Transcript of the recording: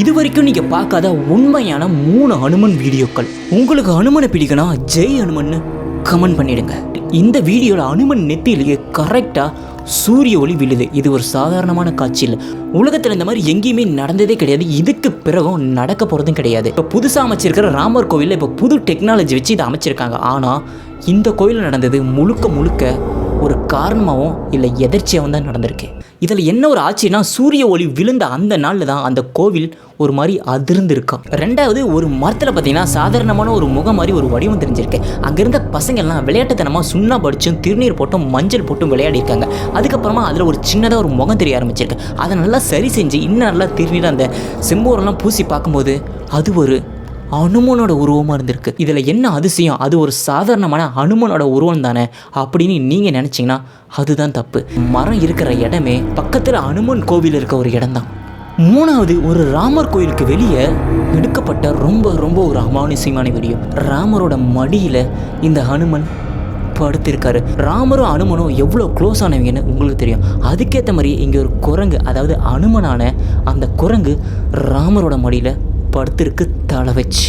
இது வரைக்கும் நீங்கள் பார்க்காத உண்மையான மூணு அனுமன் வீடியோக்கள். உங்களுக்கு அனுமனை பிடிக்கணும் ஜெய் அனுமன்னு கமெண்ட் பண்ணிடுங்க. இந்த வீடியோவில் அனுமன் நெத்தியிலேயே கரெக்டாக சூரிய ஒளி விழுது. இது ஒரு சாதாரணமான காட்சி இல்லை உலகத்தில் இந்த மாதிரி எங்கேயுமே நடந்ததே கிடையாது. இதுக்கு பிறகும் நடக்க போகிறதும் கிடையாது. இப்போ புதுசாக அமைச்சிருக்கிற ராமர் கோவிலில் இப்போ புது டெக்னாலஜி வச்சு இதை அமைச்சிருக்காங்க. ஆனால் இந்த கோயிலில் நடந்தது முழுக்க முழுக்க ஒரு காரணமாகவும் இல்லை எதர்ச்சியாகவும் தான் நடந்திருக்கு. இதில் என்ன ஒரு ஆட்சினா சூரிய ஒளி விழுந்த அந்த நாளில் தான் அந்த கோவில் ஒரு மாதிரி அதிர்ந்து ரெண்டாவது ஒரு மரத்தில் பார்த்தீங்கன்னா சாதாரணமான ஒரு முகம் மாதிரி ஒரு வடிவம் தெரிஞ்சிருக்கு. அங்கே இருந்த பசங்கள்லாம் விளையாட்டுத்தனமாக சுண்ணா படிச்சும் திருநீர் போட்டும் மஞ்சள் போட்டும் விளையாடி இருக்காங்க அதுக்கப்புறமா அதில் ஒரு சின்னதாக ஒரு முகம் தெரிய ஆரம்பிச்சிருக்கு. அதை நல்லா சரி செஞ்சு இன்னும் நல்லா திருநீர் அந்த செம்போரெல்லாம் பூசி பார்க்கும்போது அது ஒரு அனுமனோட உருவமாக இருந்திருக்கு. இதில் என்ன அதிசயம்? அது ஒரு சாதாரணமான அனுமனோட உருவம் தானே? அப்படின்னு நீங்கள் நினச்சிங்கன்னா அதுதான் தப்பு. மரம் இருக்கிற இடமே பக்கத்தில் அனுமன் கோவில் இருக்க ஒரு இடம்தான். மூணாவது ஒரு ராமர் கோயிலுக்கு வெளியே எடுக்கப்பட்ட ரொம்ப ரொம்ப ஒரு அமானுஷ்யமான வீடியோ. ராமரோட மடியில் இந்த ஹனுமன் படுத்திருக்காரு. ராமரும் அனுமனும் எவ்வளோ க்ளோஸ் ஆனவங்கன்னு உங்களுக்கு தெரியும். அதுக்கேற்ற மாதிரி இங்கே ஒரு குரங்கு அதாவது அனுமனான அந்த குரங்கு ராமரோட மடியில் படுத்திருக்கு தலை வச்சு.